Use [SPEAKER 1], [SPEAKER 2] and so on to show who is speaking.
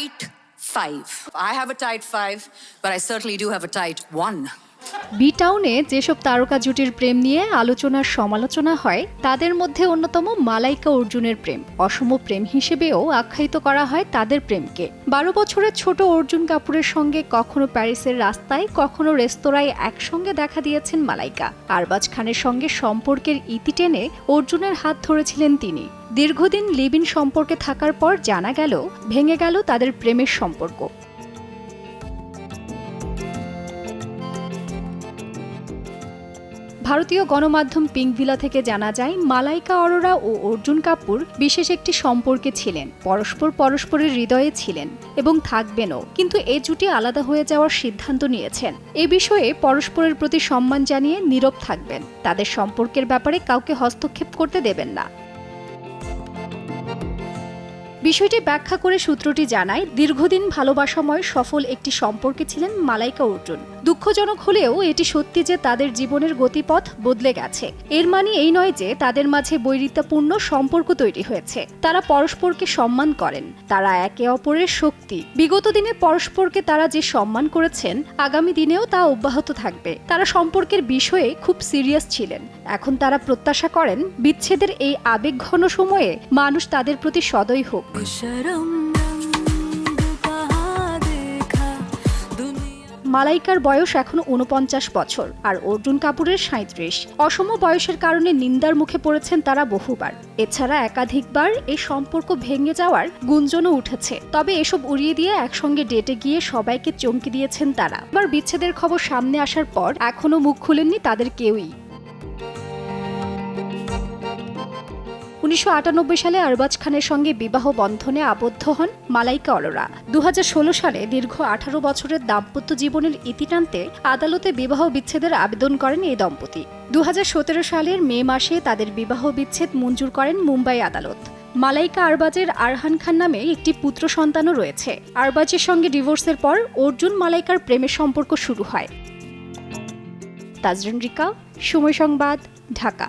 [SPEAKER 1] tight five. I have a tight five, but I certainly do have a tight one.
[SPEAKER 2] B টাউনে যেসব তারকা জুটির প্রেম নিয়ে আলোচনার সমালোচনা হয়, তাদের মধ্যে অন্যতম মালাইকা অর্জুনের প্রেম। অসম প্রেম হিসেবেও আখ্যায়িত করা হয় তাদের প্রেমকে। বারো বছরের ছোট অর্জুন কাপুরের সঙ্গে কখনো প্যারিসের রাস্তায়, কখনো রেস্তোরাঁয় একসঙ্গে দেখা দিয়েছেন মালাইকা। আরবাজ খানের সঙ্গে সম্পর্কের ইতি টেনে অর্জুনের হাত ধরেছিলেন তিনি। দীর্ঘদিন লিবিন সম্পর্কে থাকার পর জানা গেল, ভেঙে গেল তাদের প্রেমের সম্পর্ক। ভারতীয় গণমাধ্যম পিংভিলা থেকে জানা যায়, মালাইকা অরোরা ও অর্জুন কাপুর বিশেষ একটি সম্পর্কে ছিলেন, পরস্পর পরস্পরের হৃদয়ে ছিলেন এবং থাকবেনও, কিন্তু এ জুটি আলাদা হয়ে যাওয়ার সিদ্ধান্ত নিয়েছেন। এ বিষয়ে পরস্পরের প্রতি সম্মান জানিয়ে নীরব থাকবেন। তাদের সম্পর্কের ব্যাপারে কাউকে হস্তক্ষেপ করতে দেবেন না। বিষয়টি ব্যাখ্যা করে সূত্রটি জানায়, দীর্ঘদিন ভালোবাসাময় সফল একটি সম্পর্কে ছিলেন মালাইকা অর্জুন। দুঃখজনক হলেও এটি সত্যি যে তাদের জীবনের গতিপথ বদলে গেছে। এর মানে এই নয় যে তাদের মাঝে বৈরিতাপূর্ণ সম্পর্ক তৈরি হয়েছে। তারা পরস্পরকে সম্মান করেন, তারা একে অপরের শক্তি। বিগত দিনে পরস্পরকে তারা যে সম্মান করেছেন, আগামী দিনেও তা অব্যাহত থাকবে। তারা সম্পর্কের বিষয়ে খুব সিরিয়াস ছিলেন। এখন তারা প্রত্যাশা করেন, বিচ্ছেদের এই আবেগঘন সময়ে মানুষ তাদের প্রতি সদয় হোক। মালাইকার বয়স এখন উনপঞ্চাশ বছর, আর অর্জুন কাপুরের সাঁত্রিশ অসম বয়সের কারণে নিন্দার মুখে পড়েছেন তারা বহুবার। এছাড়া একাধিকবার এই সম্পর্ক ভেঙে যাওয়ার গুঞ্জনও উঠেছে। তবে এসব উড়িয়ে দিয়ে একসঙ্গে ডেটে গিয়ে সবাইকে চমকে দিয়েছেন তারা। আবার বিচ্ছেদের খবর সামনে আসার পর এখনও মুখ খুলেননি তাদের কেউই। উনিশশো আটানব্বই সালে আরবাজ খানের সঙ্গে বিবাহ বন্ধনে আবদ্ধ হন মালাইকা অরোরা। দু সালে দীর্ঘ আঠারো বছরের দাম্পত্য জীবনের ইতি টানতে আদালতে বিবাহ বিচ্ছেদের আবেদন করেন এই দম্পতি। দু হাজার সতেরো সালের মে মাসে তাদের বিবাহ বিচ্ছেদ মঞ্জুর করেন মুম্বাই আদালত। মালাইকা আরবাজের আরহান খান নামে একটি পুত্র সন্তানও রয়েছে। আরবাজের সঙ্গে ডিভোর্সের পর অর্জুন মালাইকার প্রেমের সম্পর্ক শুরু হয়। তাজরিন রিকা সময় সংবাদ, ঢাকা।